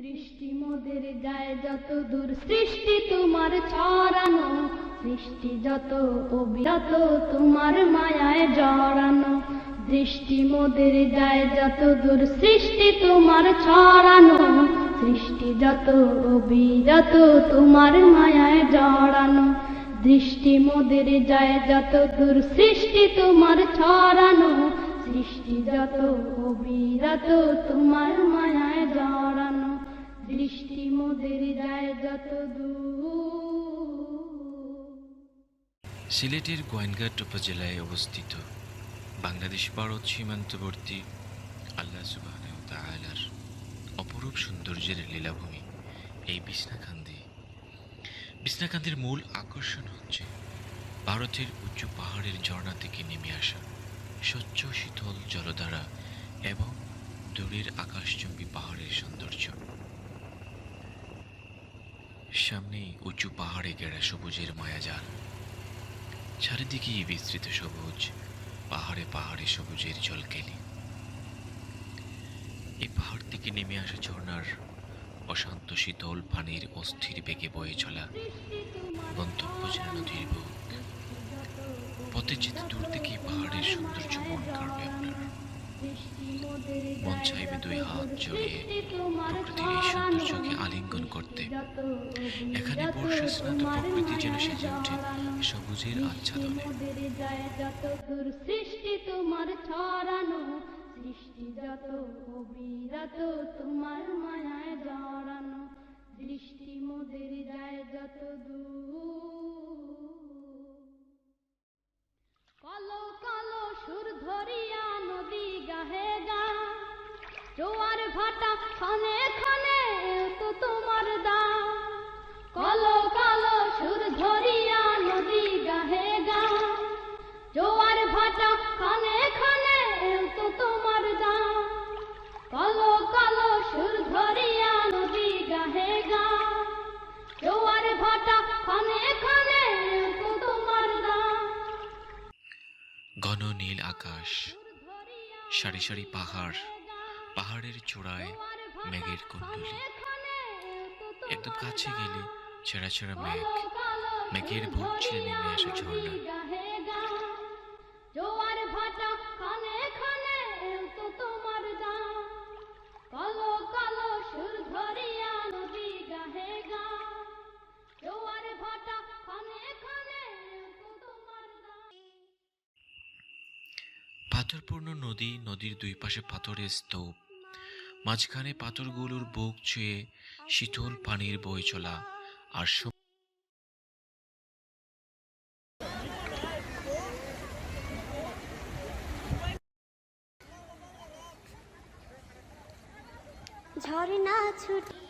দৃষ্টি মোদের যায় যত দূর, সৃষ্টি তোমার ছড়ানো, সৃষ্টি যত অবিরত তোমার মায়ায় জড়ানো, দৃষ্টি মোদের যায় যত দূর, সৃষ্টি তোমার ছড়ানো, সৃষ্টি যত অবিরত তোমার মায়ায় জড়ানো, দৃষ্টি মোদের যায় যত দূর, সৃষ্টি তোমার ছড়ানো, সৃষ্টি যত অবিরত তোমার মায়ায় জড়ানো। দৃষ্টি মোদের যায় যত সিলেটের গোয়েনঘাট উপজেলায় অবস্থিত বাংলাদেশ ভারত সীমান্তবর্তী আল্লাহ সুবাহ অপরূপ সৌন্দর্যের লীলাভূমি এই বিছনাকান্দি বিছনাকান্দির মূল আকর্ষণ হচ্ছে ভারতের উঁচু পাহাড়ের ঝর্ণা থেকে নেমে আসা স্বচ্ছ শীতল জলধারা এবং দূরের আকাশচুম্বী পাহাড়ের সৌন্দর্য। সামনেই উঁচু পাহাড়ে গেড়া সবুজের মায়াজাল। চারিদিকেই বিস্তৃত সবুজ, পাহাড়ে পাহাড়ে সবুজের জল জলকেলি। এই পাহাড় থেকে নেমে আসা ঝর্ণার অশান্ত শীতল পানির অস্থির বেগে বয়ে চলা গন্তব্য যেন নদীর বুক। পথে যেতে দূর মন চাইবে দুই হাত জড়িয়ে, প্রকৃতির এই আলিঙ্গন করতে। এখানে বর্ষা স্নাত প্রকৃতি যেন সেজে ওঠে সবুজের আচ্ছাদনে। সৃষ্টি তোমার ছড়ানো সৃষ্টি যত তোমার মায়ায় জড়ানো দৃষ্টি মোদের যায় যত কলো কলো সুর ধরিয়া নদী গাহে জোয়ার ভাটা খানে খানে তো তোমার দা কলো কালো সুর ধরিয়া নদী গাহে গা জোয়ার ভাটা খানে খানে তো তোমার দা কলো কালো সুর ধরিয়া নদী গাহে গা জোয়ার ভাটা খানে খানে তো তোমার দা ঘন নীল আকাশ, সারি সারি পাহাড় পাহাড়ের চূড়ায় মেঘের কুণ্ডলী। একদম কাছে গেলে ছেঁড়া ছেঁড়া মেঘ, মেঘের বুক ছিঁড়ে নেমে আসে ঝর্ণা পাথরপূর্ণ নদী নদীর দুই পাশে পাথরের স্তূপ। মাঝখানে পাথরগুলোর বুক ছুঁয়ে শীতল পানির বই চলা আর সব ঝর্ণা ছুটি